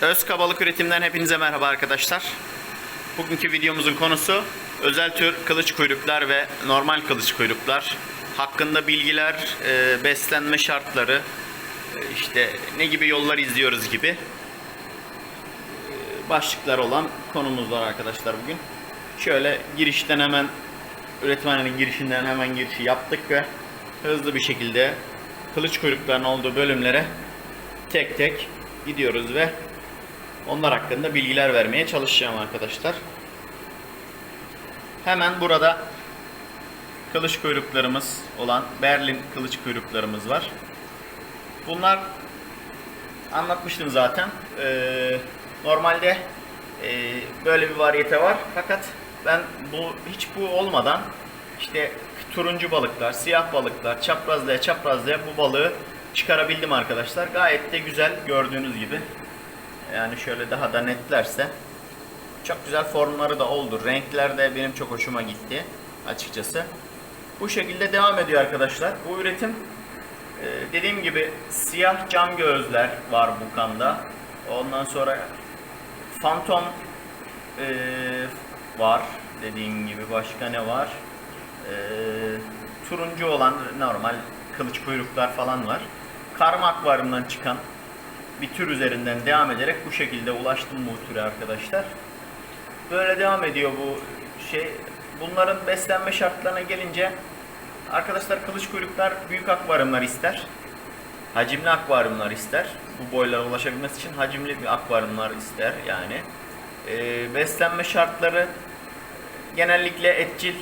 Özka Balık Üretim'den hepinize merhaba arkadaşlar. Bugünkü videomuzun konusu özel tür kılıç kuyruklar ve normal kılıç kuyruklar hakkında bilgiler, e, beslenme şartları, e, işte ne gibi yollar izliyoruz gibi e, başlıklar olan konumuz var arkadaşlar bugün. Şöyle girişten hemen üretimhanenin girişinden hemen girişi yaptık ve hızlı bir şekilde kılıç kuyrukların olduğu bölümlere tek tek gidiyoruz ve onlar hakkında bilgiler vermeye çalışacağım arkadaşlar. Hemen burada kılıç kuyruklarımız olan Berlin kılıç kuyruklarımız var. Bunlar anlatmıştım zaten. Ee, normalde e, böyle bir variyete var. Fakat ben bu hiç bu olmadan işte turuncu balıklar, siyah balıklar, çaprazlaya çaprazlaya bu balığı çıkarabildim arkadaşlar. Gayet de güzel gördüğünüz gibi. Yani şöyle daha da netlerse çok güzel formları da oldu. Renkler de benim çok hoşuma gitti açıkçası. Bu şekilde devam ediyor arkadaşlar. Bu üretim e, dediğim gibi siyah cam gözler var bu kanda. Ondan sonra fantom e, var. Dediğim gibi başka ne var? E, turuncu olan normal kılıç kuyruklar falan var. Karma akvaryumdan çıkan bir tür üzerinden devam ederek bu şekilde ulaştım bu türe arkadaşlar. Böyle devam ediyor bu şey. Bunların beslenme şartlarına gelince arkadaşlar kılıç kuyruklar büyük akvaryumlar ister. Hacimli akvaryumlar ister. Bu boylara ulaşabilmesi için hacimli bir akvaryumlar ister yani. Ee, beslenme şartları genellikle etçil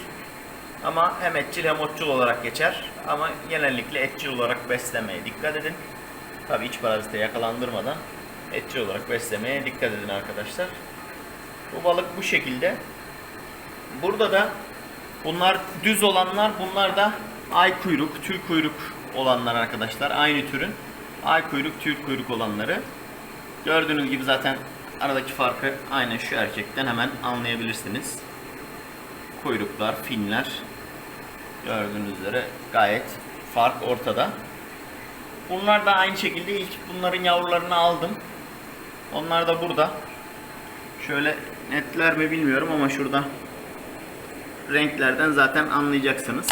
ama hem etçil hem otçul olarak geçer. Ama genellikle etçil olarak beslemeye dikkat edin. Tabii iç parazite yakalandırmadan etçil olarak beslemeye dikkat edin arkadaşlar. Bu balık bu şekilde. Burada da bunlar düz olanlar, bunlar da ay kuyruk, tül kuyruk olanlar arkadaşlar. Aynı türün ay kuyruk, tül kuyruk olanları. Gördüğünüz gibi zaten aradaki farkı aynen şu erkekten hemen anlayabilirsiniz. Kuyruklar, finler gördüğünüz üzere gayet fark ortada. Bunlar da aynı şekilde ilk bunların yavrularını aldım. Onlar da burada. Şöyle netler mi bilmiyorum ama şurada renklerden zaten anlayacaksınız.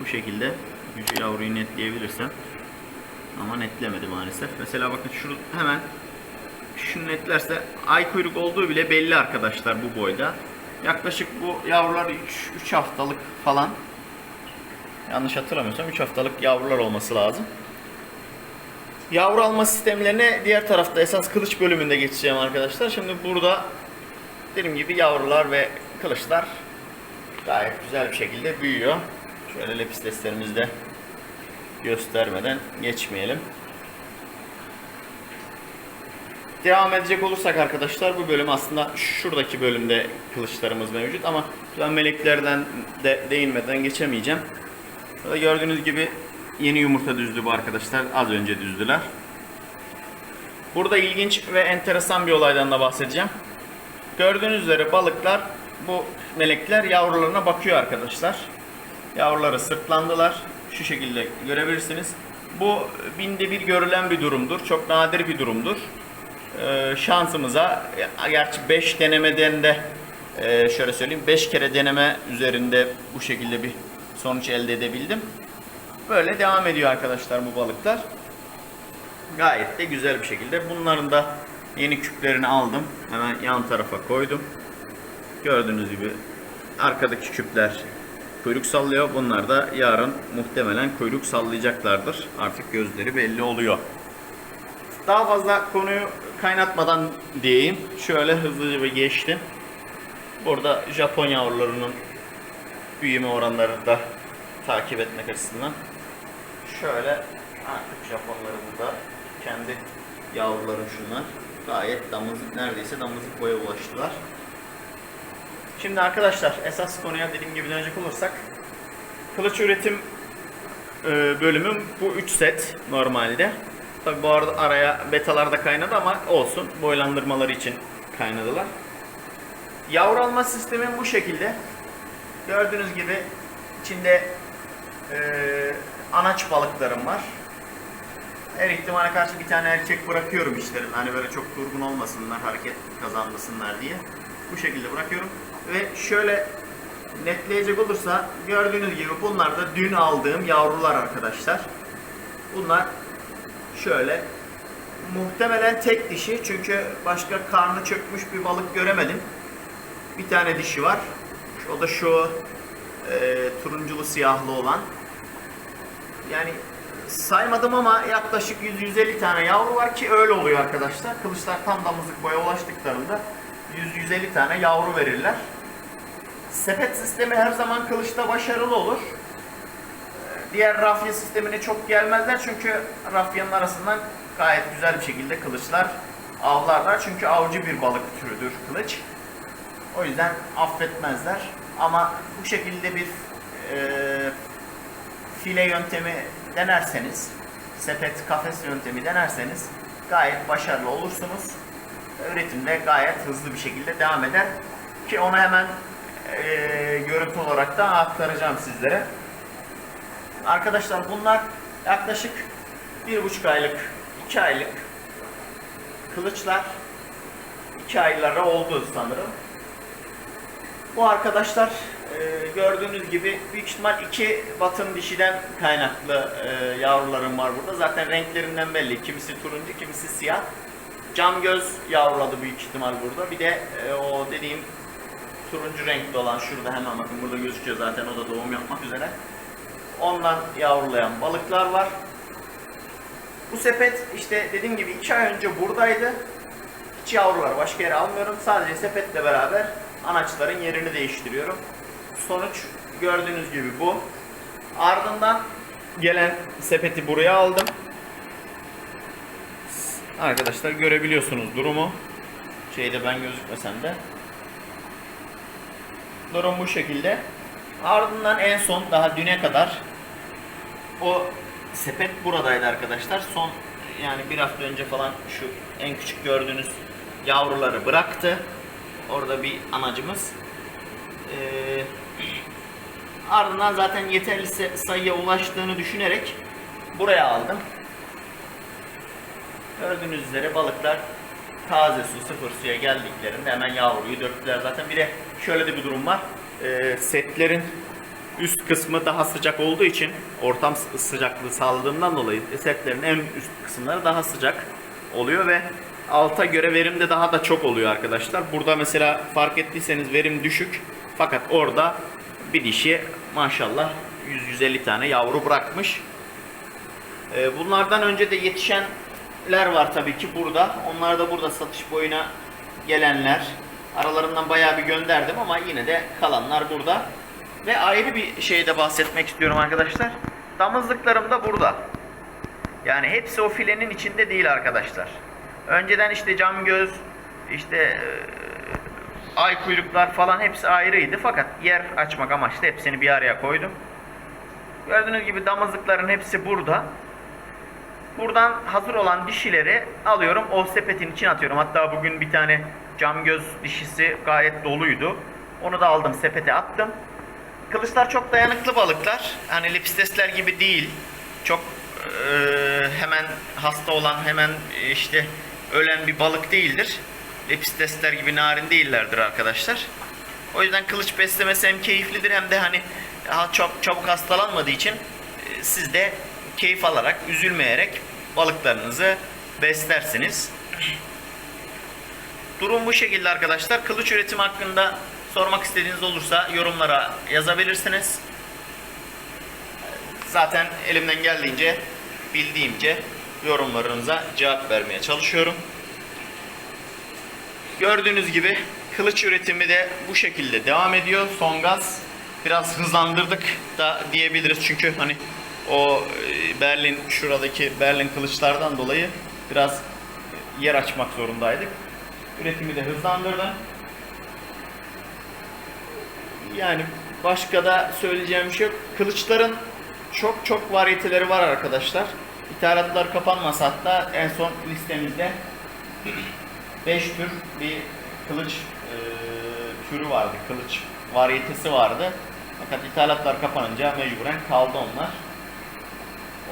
Bu şekilde şu yavruyu netleyebilirsem. Ama netlemedi maalesef. Mesela bakın şu hemen şu netlerse ay kuyruk olduğu bile belli arkadaşlar bu boyda. Yaklaşık bu yavrular 3, 3 haftalık falan. Yanlış hatırlamıyorsam 3 haftalık yavrular olması lazım. Yavru alma sistemlerine diğer tarafta esas kılıç bölümünde geçeceğim arkadaşlar. Şimdi burada dediğim gibi yavrular ve kılıçlar gayet güzel bir şekilde büyüyor. Şöyle lepisteslerimizi de göstermeden geçmeyelim. Devam edecek olursak arkadaşlar bu bölüm aslında şuradaki bölümde kılıçlarımız mevcut ama ben meleklerden de değinmeden geçemeyeceğim. Burada gördüğünüz gibi yeni yumurta düzdü bu arkadaşlar. Az önce düzdüler. Burada ilginç ve enteresan bir olaydan da bahsedeceğim. Gördüğünüz üzere balıklar bu melekler yavrularına bakıyor arkadaşlar. Yavruları sırtlandılar. Şu şekilde görebilirsiniz. Bu binde bir görülen bir durumdur. Çok nadir bir durumdur. Ee, şansımıza gerçi 5 denemeden de e, şöyle söyleyeyim 5 kere deneme üzerinde bu şekilde bir sonuç elde edebildim. Böyle devam ediyor arkadaşlar bu balıklar. Gayet de güzel bir şekilde. Bunların da yeni küplerini aldım. Hemen yan tarafa koydum. Gördüğünüz gibi arkadaki küpler kuyruk sallıyor. Bunlar da yarın muhtemelen kuyruk sallayacaklardır. Artık gözleri belli oluyor. Daha fazla konuyu kaynatmadan diyeyim. Şöyle hızlıca bir geçtim. Burada Japon yavrularının büyüme oranlarını da takip etmek açısından şöyle artık Japonların da kendi yavruları şunlar gayet damızlık neredeyse damızlık boya ulaştılar. Şimdi arkadaşlar esas konuya dediğim gibi dönecek olursak kılıç üretim e, bölümüm bu 3 set normalde. Tabi bu arada araya betalar da kaynadı ama olsun boylandırmaları için kaynadılar. Yavru alma sistemi bu şekilde. Gördüğünüz gibi içinde e, anaç balıklarım var. her ihtimale karşı bir tane erkek bırakıyorum işlerin. Hani böyle çok durgun olmasınlar, hareket kazanmasınlar diye. Bu şekilde bırakıyorum. Ve şöyle netleyecek olursa gördüğünüz gibi bunlar da dün aldığım yavrular arkadaşlar. Bunlar şöyle muhtemelen tek dişi çünkü başka karnı çökmüş bir balık göremedim. Bir tane dişi var. O da şu e, turunculu siyahlı olan. Yani saymadım ama yaklaşık 100-150 tane yavru var ki öyle oluyor arkadaşlar. Kılıçlar tam damızlık boya ulaştıklarında 100-150 tane yavru verirler. Sepet sistemi her zaman kılıçta başarılı olur. Ee, Diğer rafya sistemine çok gelmezler çünkü rafyanın arasından gayet güzel bir şekilde kılıçlar avlarlar. Çünkü avcı bir balık türüdür kılıç. O yüzden affetmezler. Ama bu şekilde bir e, file yöntemi denerseniz, sepet kafes yöntemi denerseniz gayet başarılı olursunuz. Üretimde gayet hızlı bir şekilde devam eder. Ki onu hemen e, görüntü olarak da aktaracağım sizlere. Arkadaşlar bunlar yaklaşık bir buçuk aylık, iki aylık kılıçlar. iki aylara oldu sanırım. Bu arkadaşlar e, gördüğünüz gibi büyük ihtimal iki batın dişiden kaynaklı e, yavrularım var burada. Zaten renklerinden belli. Kimisi turuncu, kimisi siyah. Cam göz yavruladı büyük ihtimal burada. Bir de e, o dediğim turuncu renkli olan şurada hemen bakın burada gözüküyor zaten o da doğum yapmak üzere. Ondan yavrulayan balıklar var. Bu sepet işte dediğim gibi iki ay önce buradaydı. Hiç yavru var. Başka yere almıyorum. Sadece sepetle beraber anaçların yerini değiştiriyorum. Sonuç gördüğünüz gibi bu. Ardından gelen sepeti buraya aldım. Arkadaşlar görebiliyorsunuz durumu. Şeyde ben gözükmesem de. Durum bu şekilde. Ardından en son daha düne kadar o sepet buradaydı arkadaşlar. Son yani bir hafta önce falan şu en küçük gördüğünüz yavruları bıraktı. Orada bir anacımız. Ee, ardından zaten yeterli sayıya ulaştığını düşünerek buraya aldım. Gördüğünüz üzere balıklar taze su, sıfır suya geldiklerinde hemen yavruyu döktüler. Zaten bir de şöyle de bir durum var. Ee, setlerin üst kısmı daha sıcak olduğu için ortam sı- sıcaklığı sağladığından dolayı setlerin en üst kısımları daha sıcak oluyor ve alta göre verim de daha da çok oluyor arkadaşlar. Burada mesela fark ettiyseniz verim düşük fakat orada bir dişi maşallah 100-150 tane yavru bırakmış. Ee, Bunlardan önce de yetişenler var tabii ki burada. Onlar da burada satış boyuna gelenler. Aralarından bayağı bir gönderdim ama yine de kalanlar burada. Ve ayrı bir şeyde bahsetmek istiyorum arkadaşlar. Damızlıklarım da burada. Yani hepsi o filenin içinde değil arkadaşlar. Önceden işte cam göz, işte e, ay kuyruklar falan hepsi ayrıydı. Fakat yer açmak amaçlı hepsini bir araya koydum. Gördüğünüz gibi damızlıkların hepsi burada. Buradan hazır olan dişileri alıyorum. O sepetin içine atıyorum. Hatta bugün bir tane cam göz dişisi gayet doluydu. Onu da aldım sepete attım. Kılıçlar çok dayanıklı balıklar. Hani lepistesler gibi değil. Çok eee, hemen hasta olan, hemen e, işte ölen bir balık değildir. Lepistesler gibi narin değillerdir arkadaşlar. O yüzden kılıç beslemesi hem keyiflidir hem de hani çok çabuk hastalanmadığı için e, siz de keyif alarak, üzülmeyerek balıklarınızı beslersiniz. Durum bu şekilde arkadaşlar. Kılıç üretimi hakkında sormak istediğiniz olursa yorumlara yazabilirsiniz. Zaten elimden geldiğince, bildiğimce yorumlarınıza cevap vermeye çalışıyorum. Gördüğünüz gibi kılıç üretimi de bu şekilde devam ediyor. Son gaz biraz hızlandırdık da diyebiliriz çünkü hani o e, Berlin şuradaki Berlin kılıçlardan dolayı biraz yer açmak zorundaydık. Üretimi de hızlandırdı. Yani başka da söyleyeceğim bir şey yok. Kılıçların çok çok varyeteleri var arkadaşlar. İthalatlar kapanmasa hatta en son listemizde 5 tür bir kılıç e, türü vardı. Kılıç varyetesi vardı. Fakat ithalatlar kapanınca mecburen kaldı onlar.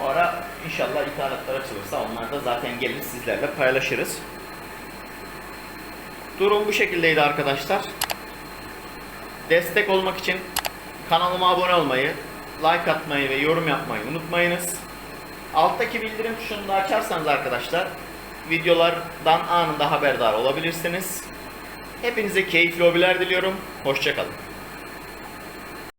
Bu ara İnşallah ithalatlar açılırsa onlar da zaten gelir sizlerle paylaşırız. Durum bu şekildeydi arkadaşlar. Destek olmak için kanalıma abone olmayı, like atmayı ve yorum yapmayı unutmayınız. Alttaki bildirim tuşunu da açarsanız arkadaşlar videolardan anında haberdar olabilirsiniz. Hepinize keyifli hobiler diliyorum. Hoşçakalın.